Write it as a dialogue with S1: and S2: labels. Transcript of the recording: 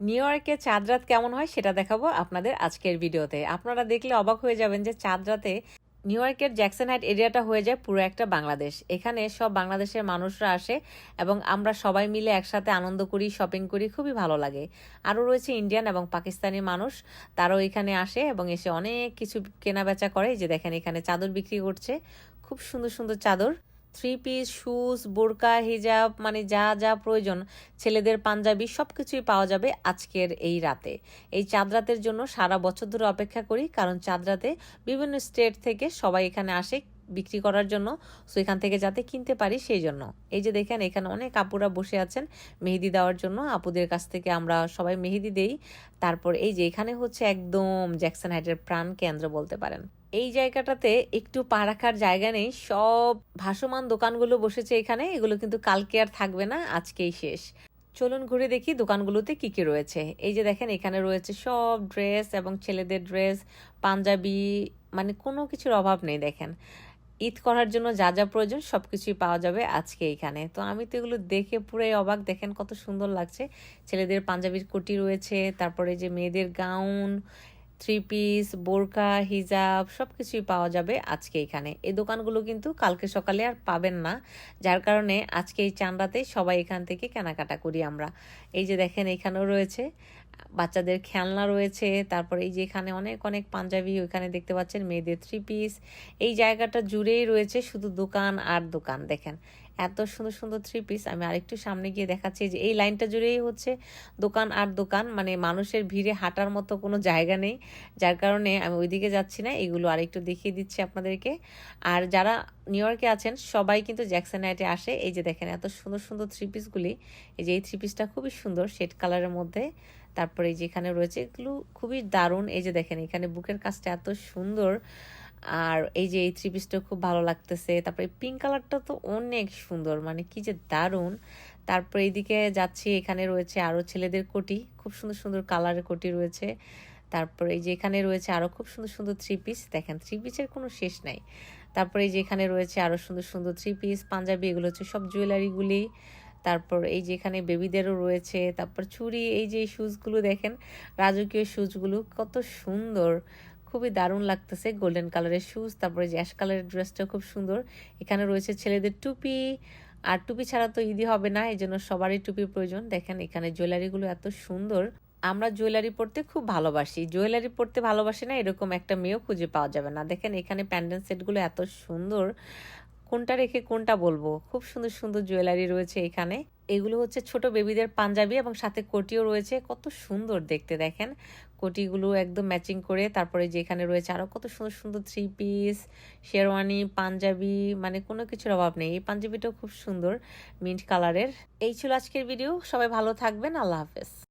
S1: New ইয়র্কে চাঁদ রাত কেমন হয় সেটা দেখাবো আপনাদের আজকের ভিডিওতে। আপনারা দেখলে অবাক হয়ে যাবেন যে চাঁদ রাতে নিউ ইয়র্কের জ্যাকসন হাইট এরিয়াটা হয়ে যায় পুরো একটা বাংলাদেশ। এখানে সব বাংলাদেশের মানুষরা আসে এবং আমরা সবাই মিলে একসাথে আনন্দ করি শপিং করি, খুবই ভালো লাগে। আরও রয়েছে ইন্ডিয়ান এবং পাকিস্তানি মানুষ, তারাও এখানে আসে এবং এসে অনেক কিছু কেনাবেচা করে। যে দেখেন এখানে চাদর বিক্রি করছে। খুব সুন্দর সুন্দর চাদর। থ্রি পিস, শুজ, বোরকা, হিজাব মানে যা যা প্রয়োজন, ছেলেদের পাঞ্জাবি সব কিছুই পাওয়া যাবে আজকের এই রাতে। এই চাঁদ রাতের জন্য সারা বছর ধরে অপেক্ষা করি, কারণ চাঁদ রাতে বিভিন্ন স্টেট থেকে সবাই এখানে আসে বিক্রি করার জন্য, সো এখান থেকে যাতে কিনতে পারি সেই জন্য। এই যে দেখেন, এখানে অনেক আপুরা বসে আছেন মেহেদি দেওয়ার জন্য। আপুদের কাছ থেকে আমরা সবাই মেহেদি দেই। তারপর এই যে এখানে হচ্ছে একদম জ্যাকসন হাইটের প্রাণ কেন্দ্র বলতে পারেন। এই জায়গাটাতে একটু পা রাখার জায়গা নেই। সব ভাসমান দোকানগুলো বসেছে এখানে। এগুলো কিন্তু কালকে আর থাকবে না, আজকেই শেষ। চলুন ঘুরে দেখি দোকানগুলোতে কি কি রয়েছে। এই যে দেখেন, এখানে রয়েছে সব ড্রেস এবং ছেলেদের ড্রেস, পাঞ্জাবি মানে কোনো কিছুর অভাব নেই দেখেন। ঈদ করার জন্য যা যা প্রয়োজন সব কিছুই পাওয়া যাবে আজকে এখানে। তো আমি তো এগুলো দেখে পুরাই অবাক। দেখেন কত সুন্দর লাগছে। ছেলেদের পাঞ্জাবির কুটি রয়েছে, তারপরে যে মেয়েদের গাউন থ্রি পিস, বোরকা, হিজাব সব কিছুই পাওয়া যাবে আজকে এখানে। এই দোকানগুলো কিন্তু কালকে সকালে আর পাবেন না, যার কারণে আজকে এই চান্দাতে সবাই এখান থেকে কেনাকাটা করি আমরা। এই যে দেখেন, এখানেও রয়েছে, বাচ্চাদের খেলনা রয়েছে, তারপরে এই যে এখানে অনেক অনেক পাঞ্জাবি ওইখানে দেখতে পাচ্ছেন, মেয়েদের থ্রি পিস। এই জায়গাটা জুড়েই রয়েছে শুধু দোকান আর দোকান, দেখেন। এত সুন্দর সুন্দর থ্রি পিস আমি আরেকটু সামনে গিয়ে দেখাচ্ছি যে এই লাইনটা জুড়েই হচ্ছে দোকান আর দোকান। মানে মানুষের ভিড়ে হাঁটার মতো কোনো জায়গা নেই। যার কারণে আমি ওইদিকে যাচ্ছি না, এগুলো আরেকটু দেখিয়ে দিচ্ছি আপনাদেরকে। আর যারা নিউ ইয়র্কে আছেন, সবাই কিন্তু জ্যাকসন নাইটে আসে। এই যে দেখেন, এত সুন্দর সুন্দর থ্রি পিসগুলি এই যে এই থ্রি পিসটা খুবই সুন্দর শেড কালারের মধ্যে। তারপরে এই যে এখানে রয়েছে, এগুলো খুবই দারুণ। এই যে দেখেন, এখানে বুকের কাজটা এত সুন্দর। আর এই যে এই থ্রি পিসটা খুব ভালো লাগতেছে। তারপরে পিঙ্ক কালারটা তো অনেক সুন্দর মানে কি যে দারুণ। তারপরে এইদিকে যাচ্ছি, এখানে রয়েছে আরও ছেলেদের কোটি, খুব সুন্দর সুন্দর কালারের কোটি রয়েছে। তারপরে এই যে এখানে রয়েছে আরও খুব সুন্দর সুন্দর থ্রি পিস দেখেন থ্রি পিসের কোনো শেষ নাই। তারপরে এই যে এখানে রয়েছে আরও সুন্দর সুন্দর থ্রি পিস পাঞ্জাবি, এগুলো হচ্ছে সব জুয়েলারিগুলি তারপর এই যে এখানে বেবিদেরও রয়েছে, তারপর চুড়ি, এই যে শুজগুলো দেখেন, রাজকীয় শুজগুলো কত সুন্দর। খুবই দারুণ লাগতেছে গোল্ডেন কালারের শুজ তারপরে জ্যাশ কালারের ড্রেসটা খুব সুন্দর। এখানে রয়েছে ছেলেদের টুপি, আর টুপি ছাড়া তো ঈদি হবে না এই জন্য সবারই টুপি প্রয়োজন। দেখেন এখানে জুয়েলারিগুলো এত সুন্দর। আমরা জুয়েলারি পরতে খুব ভালোবাসি। জুয়েলারি পরতে ভালোবাসি না, এরকম একটা মেয়েও খুঁজে পাওয়া যাবে না। দেখেন এখানে প্যান্ডেল সেটগুলো এত সুন্দর। কোনটা রেখে কোনটা বলব? খুব সুন্দর সুন্দর জুয়েলারি রয়েছে এখানে। এগুলো হচ্ছে ছোট বেবিদের পাঞ্জাবি এবং সাথে কোটিও রয়েছে। কত সুন্দর দেখতে দেখেন। কোটিগুলো একদম ম্যাচিং করে তারপরে যেখানে রয়েছে আরও কত সুন্দর সুন্দর থ্রি পিস শেরওয়ানি, পাঞ্জাবি মানে কোনো কিছুর অভাব নেই। এই পাঞ্জাবিটাও খুব সুন্দর মিন্ট কালারের এই ছিল আজকের ভিডিও সবাই ভালো থাকবেন। আল্লাহ হাফেজ।